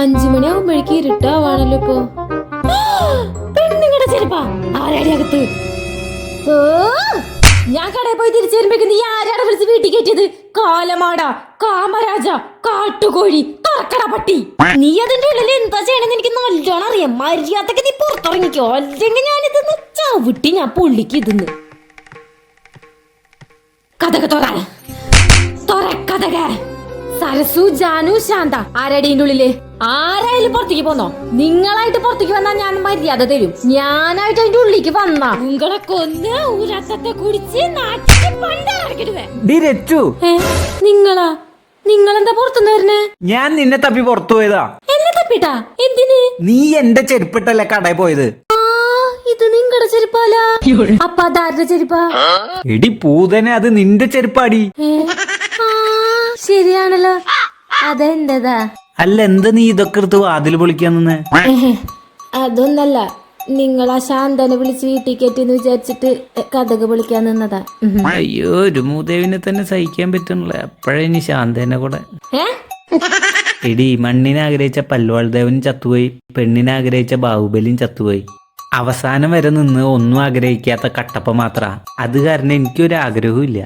അഞ്ചു മണിയാവുമ്പോഴേക്ക് ഇരുട്ടാവാണല്ലോ ഇപ്പൊ പെണ്ണുങ്ങളുടെ ചെരുപ്പാ. ആരാടി അകത്ത്? ഞാൻ കടയിൽ പോയി തിരിച്ചു വരുമ്പോഴേക്ക് നീ ആരാടെ വിളിച്ച് വീട്ടിൽ കയറ്റിയത്? കാലമാട കാമരാജ കാട്ടുകോഴി തുറക്കട പട്ടി നീ അതിന്റെ ഉള്ളിൽ എന്താ ചെയ്യണമെന്ന് എനിക്ക് നല്ലോണം അറിയാം. മര്യാദയ്ക്ക് നീ പുറത്തിറങ്ങിക്കോ. അല്ലെങ്കിൽ ഞാനിത് ചവിട്ടി ഞാൻ പുള്ളിക്ക് ഇതിന്ന്. കഥക തുറ. തുറ കഥക. സരസു ജാനു ശാന്ത. ആരടിന്റെ ഉള്ളിൽ ആരായാലും പുറത്തേക്ക് പോന്നോ? നിങ്ങളായിട്ട് പുറത്തേക്ക് വന്നാ ഞാൻ മര്യാദ തരും. ഞാനായിട്ട് അതിന്റെ ഉള്ളിലേക്ക് വന്നാ. നിങ്ങളെ കൊന്ന് ഊരത്തത്തെ കുടിച്ച് രച്ചു. നിങ്ങളാ? നിങ്ങളെന്താ പുറത്തുനിന്ന് വരുന്നേ? ഞാൻ നിന്നെ തപ്പി പുറത്തു പോയതാ. എന്നെ തപ്പിട്ടാ? എന്തിന്? നീ എന്റെ ചെരുപ്പിട്ടല്ലേ കടയിൽ പോയത്? ആ ഇത് നിങ്ങളുടെ ചെരുപ്പാല. അപ്പ അതാരുടെ ചെരുപ്പാ? എടി പൂതനെ അത് നിന്റെ ചെരുപ്പാടി. ഏ, അതെന്റേതാ അല്ല എന്താ നീ ഇതൊക്കെ എടുത്ത് വാതിൽ പൊളിക്കാൻ നിന്ന്? അതൊന്നല്ല. നിങ്ങൾ ആ ശാന്തനെ വിളിച്ച് വീട്ടിൽ കയറ്റിന്ന് വിചാരിച്ചിട്ട് കഥക് വിളിക്കാൻ നിന്നതാ. അയ്യോ ഒരു മൂദേവിനെ തന്നെ സഹിക്കാൻ പറ്റണില്ല. അപ്പോഴേ ഇനി ശാന്തേനെ കൂടെ? ഏ? എടി മണ്ണിനെ ആഗ്രഹിച്ച പല്ലുവാൾദേവനും ചത്തുപോയി. പെണ്ണിനെ ആഗ്രഹിച്ച ബാഹുബലിയും ചത്തുപോയി. അവസാനം വരെ നിന്ന് ഒന്നും ആഗ്രഹിക്കാത്ത കട്ടപ്പ മാത്ര. അത് കാരണം എനിക്കൊരു ആഗ്രഹവും ഇല്ല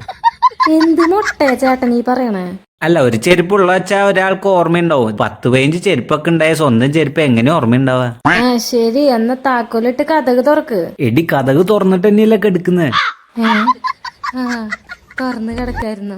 എന്ത് മൊട്ടയാ ചേട്ടൻ ഈ പറയണേ? അല്ല ഒരു ചെരുപ്പുള്ള വെച്ചാ ഒരാൾക്ക് ഓർമ്മയുണ്ടാവും. പത്ത് പതിനഞ്ച് ചെരുപ്പൊക്കെ ഉണ്ടായ സ്വന്തം ചെരുപ്പ് എങ്ങനെ ഓർമ്മയുണ്ടാവാ? ആ ശരി. എന്നാ താക്കോലിട്ട് കഥക് തുറക്ക്. എടി കഥക് തുറന്നിട്ട് തന്നെയല്ലേ? ആ തുറന്ന് കിടക്കായിരുന്നു.